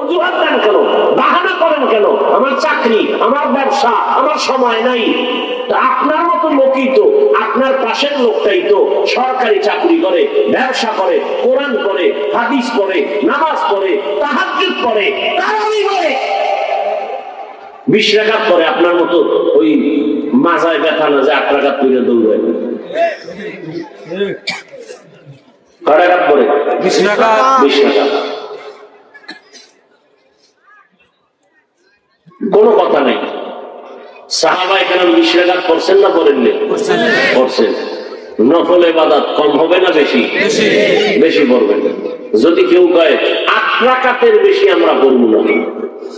অজুহাত দেন কেন? বাহানা করেন কেন? আমার চাকরি আমার ব্যবসা আমার সময় নাই। আপনার মতো লোকই তো আপনার পাশের লোকটাই তো সরকারি চাকরি করে ব্যবসা করে কোরআন করে হাদিস পড়ে নামাজ পড়ে তাহাজ্জুদ পড়ে তারাবি করে বিশ রাখাত পরে আপনার মতো ওই মাজায় ব্যথা না যে আট রাখাত তুলে দৌড়ায় কয় রাখাত পরে? বিশ রাকাত। বিশ রাখাত। কোনো কথা নেই। সাহাবা এখানে বিশ রাখাত পড়ছেন না পড়েননি? পড়ছেন। নফল এবাদাত কম হবে না বেশি। বেশি। পড়বেন। যদি কেউ কয় আট রাকাতের বেশি আমরা পড়ব না।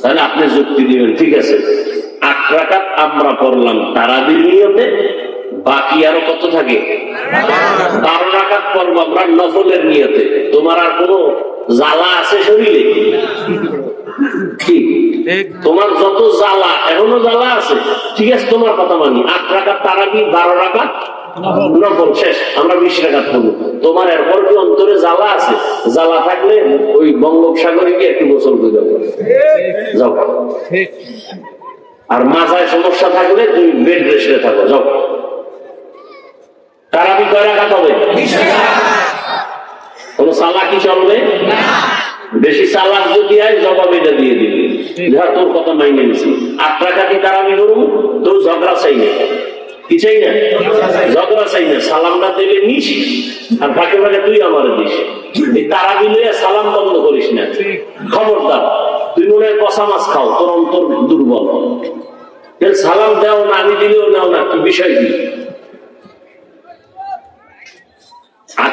তাহলে আপনি যুক্তি দিবেন ঠিক আছে। আট রাকাত আমরা পড়লাম তারাবির নিয়তে বাকি আরও কত থাকে? বারো রাকাত পড়ব আমরা নফলের নিয়তে। তোমার আর কোনো জ্বালা আছে শরীরে? কি? তোমার যত জ্বালা এখনও জ্বালা আছে? ঠিক আছে তোমার কথা মানি আট রাকাত তারাবি বারো রাকাত নফল শেষ। আমরা বিশ রাকাত করব তোমার এরপর কি অন্তরে জ্বালা আছে? জ্বালা থাকলে ওই বঙ্গোপসাগরে গিয়ে একটু গোসল করে যাব যাও। আর মাথায় সমস্যা থাকলে তুমি বেড রেস্টে থাকো। যাও। তারাবি কয় কোন চালাকি চলবে? বেশি চালাক যদি হয় জবাব এটা দিয়ে দিবি। ধর তোর কথা মাইনে নিছি। আট টাকা কি তারাবি করব তোর ঝগড়া চাই না। কি চাই না? ঝগড়া চাই না। সালাম না দিলে নিস, আর ফাঁকে ফাঁকে তুই আমার দিস। এই তারাবি লইয়া সালাম বন্ধ করিস না। খবরদার, তুই মনে হয় কষা মাছ খাও, তোর অন্তর দুর্বল। সালাম দেও না, আমি দিলেও নাও না, কি বিষয় কি আট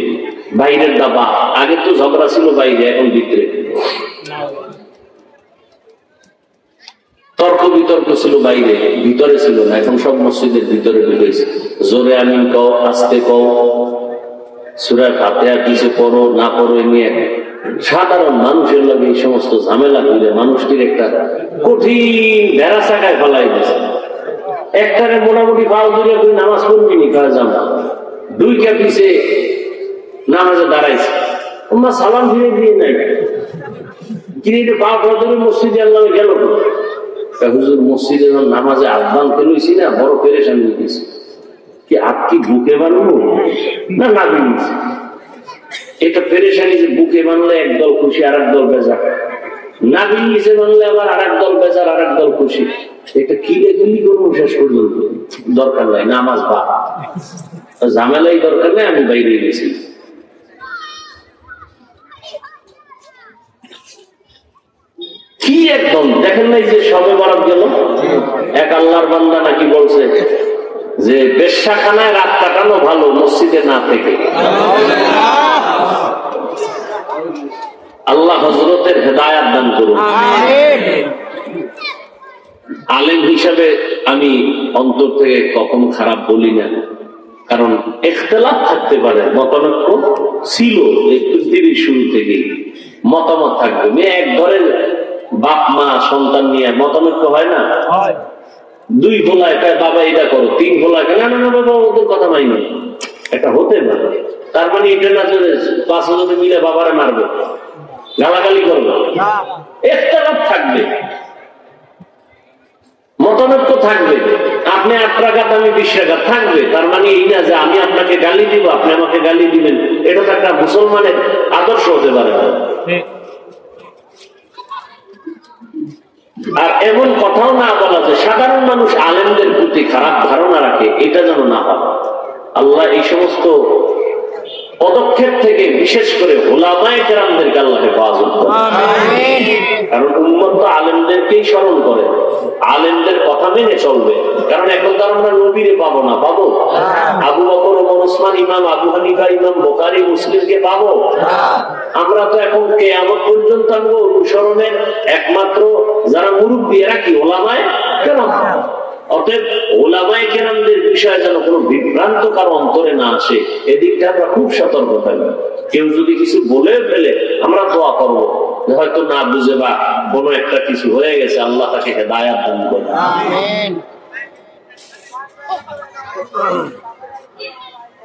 বাইরের দাবা। আগে তো ঝগড়া ছিল বাইরে, এখন ভিতরে। তর্ক বিতর্ক ছিল বাইরে, ভিতরে ছিল না। এখন সব মসজিদের ভিতরে ঢুকেছে জোরে আমিন কও, আস্তে কও। সুরার ফাতেহা কিছু পড়ো, না পড়ো নিয়ে সাধারণ মানুষের লাগে এই সমস্ত ঝামেলা করে মানুষটির একটা কঠিন বেড়া চাকায় ফেলাই দিয়েছে। একটারে মোটামুটি পাও দূরে নামাজ পড়বি নি কাজ জামা দুইটা পিছে নামাজে দাঁড়াইছে। তোমরা সালাম ফিরে দিয়ে নাই কিনে পাও ধরে মসজিদে আল্লাহ গেল হুজুর, মসজিদে নামাজে আহ্বান পেলইছি না, বড় পেরেশান হয়ে কি আপ কি বুকে বানবো? না না এটা পেরেশানি যে বুকে বানলে একদল খুশি আর দল বেজা না বিনিছে বানলে আবার আর দল বেজার আর এক দল খুশি। এটা কি দেখলি করব শেষ পর্যন্ত? দরকার নাই, নামাজ বা ঝামেলাই দরকার নেই, আমি বাইরে গেছি। একদম। দেখেন নাই যে সবে গেল? এক আল্লাহর বান্দা নাকি বলছে যে, বেশ্যাখানায় রাত কাটানো ভালো, মসজিদে না থেকে। আল্লাহ হজরতের হেদায়াত দান করুন। আলেম হিসাবে আমি অন্তর থেকে কখনো খারাপ বলি না। কারণ এখতলাফ থাকতে পারে, মতানৈক্য ছিল এই পৃথিবীর শুরু থেকে মতামত থাকবে। মেয়ে এক ঘরের বাপ মা সন্তান নিয়ে মতানৈক্য হয় না? দুই ভোলায় কয় বাবা এটা করো তিন কয়, না না না বাবা ওদের কথা মাইনি। এটা হতে পারে। তার মানে এটা না যে পাঁচ হাজার মিলে বাবারে মারবে। গালাগালি করবে। একতলাপ থাকবে। মতানৈক্য থাকবে। আপনি আট টাকা আমি বিশ টাকা থাকবে। তার মানে এই না যে আমি আপনাকে গালি দিব আপনি আমাকে গালি দিবেন। এটা তো একটা মুসলমানের আদর্শ হতে পারে। না ঠিক আর এমন কথাও না বলা যে সাধারণ মানুষ আলেমদের প্রতি খারাপ ধারণা রাখে এটা যেন না হয়। আল্লাহ এই সমস্ত পদক্ষেপ থেকে বিশেষ করে ওলামায় কেরামদেরকে আল্লাহ হেফাজত করে আমিন। কারণ উন্মত তো আলেমদেরকেই স্মরণ করে। আলেমদের কথা মেনে চলবে। কারণ এখন তো আমরা নবীরে পাবো না পাবো। আবু বকর ওমর ওসমান ইমাম আবু হানিফা ইমাম বোকারি মুসলিমকে পাবো? আমরা তো এখন কেয়ামত পর্যন্ত আমরা অনুসরণের একমাত্র যারা মুরব্বী এরা কি ওলামায়? কেন অতএব ওলামায় কেরামদের বিষয়ে যেন কোনো বিভ্রান্ত কারও অন্তরে না আসে এদিকটা আমরা খুব সতর্ক থাকব। কেউ যদি কিছু বলে ফেলে আমরা দোয়া করব। হয়তো না বুঝে বা কোনো একটা কিছু হয়ে গেছে আল্লাহ তাকে হেদায়াত দান করে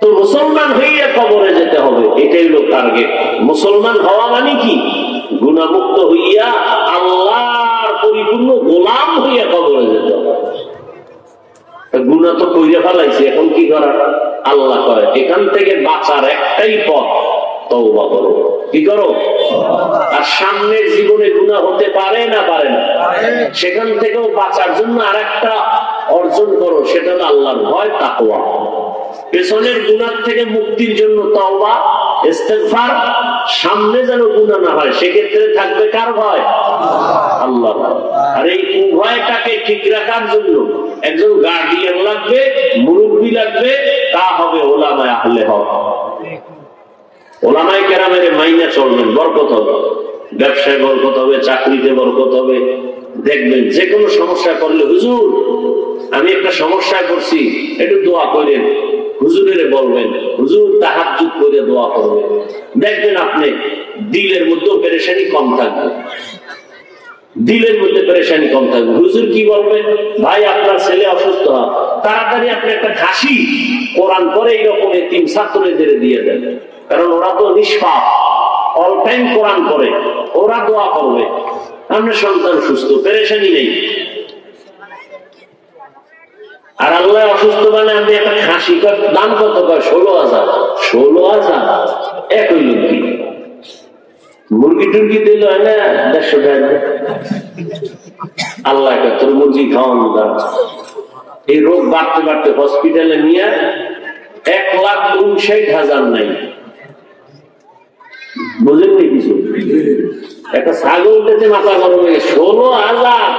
তো মুসলমান হইয়া কবরে যেতে হবে, এটাই হলো টার্গেট মুসলমান হওয়া মানে কি? গুণামুক্ত হইয়া আল্লাহর পরিপূর্ণ গোলাম হইয়া কবরে যেতে হবে। গুণা তো কইরে ফেলাইছি, এখন কি করার আল্লাহ করে। এখান থেকে বাঁচার একটাই পথ, তওবা করো। কি করো? আর সামনের জীবনে গুণা হতে পারে না পারে না, সেখান থেকেও বাঁচার জন্য আর একটা অর্জন করো, সেটা হলো আল্লাহর ভয়, তাকওয়া। পেছনের গুণার থেকে মুক্তির জন্য তওবা, ইস্তেগফার, সামনে যেন গুণা না হয়, সেক্ষেত্রে থাকবে কার ভয়? আল্লাহ আর এই উভয়টাকে ঠিক রাখার জন্য একজন গার্ডিয়ান লাগবে, মুরব্বী লাগবে, তা হবে ওলামায় আহলে হক। ওলামায় কেরামের মাইনা চলবেন, বরকত হবে। ব্যবসায় বরকত হবে, চাকরিতে বরকত হবে। দেখবেন যে কোনো সমস্যা করলে, হুজুর, আমি একটা সমস্যায় পড়ছি, একটু দোয়া করেন। হুজুরের বলবেন, হুজুর তাহার যুগ করে দোয়া করবেন। দেখবেন আপনি দিলের মধ্যেও পেরেশানি কম থাকবে। দিলের মধ্যে পেরেশানি কম থাকবে। হুজুর কি বলবে ভাই, আপনার ছেলে অসুস্থ। হয় তাড়াতাড়ি আপনি একটা ঘাসি কোরআন করে এইরকম তিন ছাত্রদের দিয়ে দেন। কারণ ওরা তো নিষ্পাপ। অল টাইম কোরআন করে ওরা দোয়া করবে। আপনার সন্তান সুস্থ, পেরেশানি নেই। আর আল্লাহ অসুস্থ মানে আপনি একটা খাসি দাম কত কয়? ষোলো হাজার। ষোলো হাজার? একই লোক মুরগি টুরগি দিল, হয় না? দেড়শো টাকা আল্লাহ তোর মুরগি খাওয়ানো দাও এই রোগ বাড়তে বাড়তে হসপিটালে নিয়ে এক লাখ উনষাট হাজার নাই। বুঝেননি কিছু? একটা ছাগল পেতে মাথা গরম ষোলো হাজার।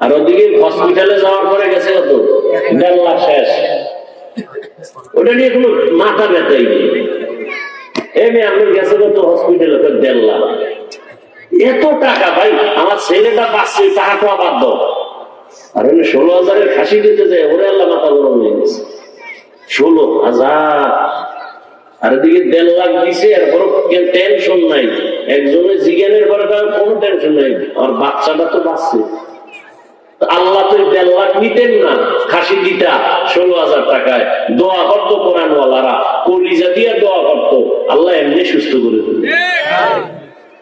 আর ওদিকে হসপিটালে যাওয়ার পরে গেছে কত? দেড় লাখ শেষ। ওটা নিয়ে কোনো মাথা ব্যথাই নেই। এমনি আমি গেছে কত? হসপিটালে তো দেড় লাখ। এত টাকা ভাই, আমার ছেলেটা বাঁচছে টাকা খাওয়া দাও। আর এমনি ষোলো হাজারের খাসি দিতে যায়, ওরে আল্লাহ মাথা গরম হয়ে গেছে। ষোলো হাজার। আর এদিকে দেড় লাখ দিছে কোনো টেনশন নাই। একজনের জিজ্ঞানের পরে কোনো টেনশন নাই। আর বাচ্চাটা তো বাঁচছে তো আল্লাহ তো এই দেড় লাখ নিতেন না। খাসি দিতা ষোলো হাজার টাকায়। দোয়া করতো কোরআনওয়ালারা। কলিজা দিয়ে দোয়া করতো। আল্লাহ এমনি সুস্থ করে দিল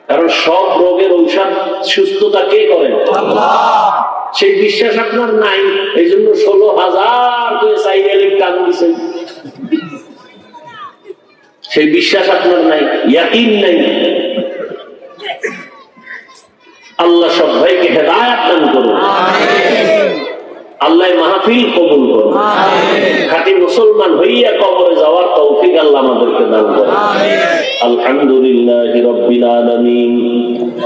কারণ সব রোগের ঔষধ সুস্থতা কে করেন সেই বিশ্বাস আপনার নাই। এই জন্য ষোলো হাজার করে সাইকেলের টান দিচ্ছেন সেই বিশ্বাস আপনার নাই। ইয়াকিন নাই। আল্লাহ সব ভাইকে হেদায়াত দান করুন। আল্লাহ মাহফিল কবুল করুন খাঁটি মুসলমান হইয়া কবরে যাওয়ার তৌফিক আল্লাহ আমাদেরকে দান করুন আলহামদুলিল্লাহ রব্বিল আলামিন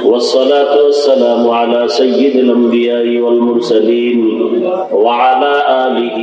والصلاة والسلام على سيد الأنبياء والمرسلين وعلى آله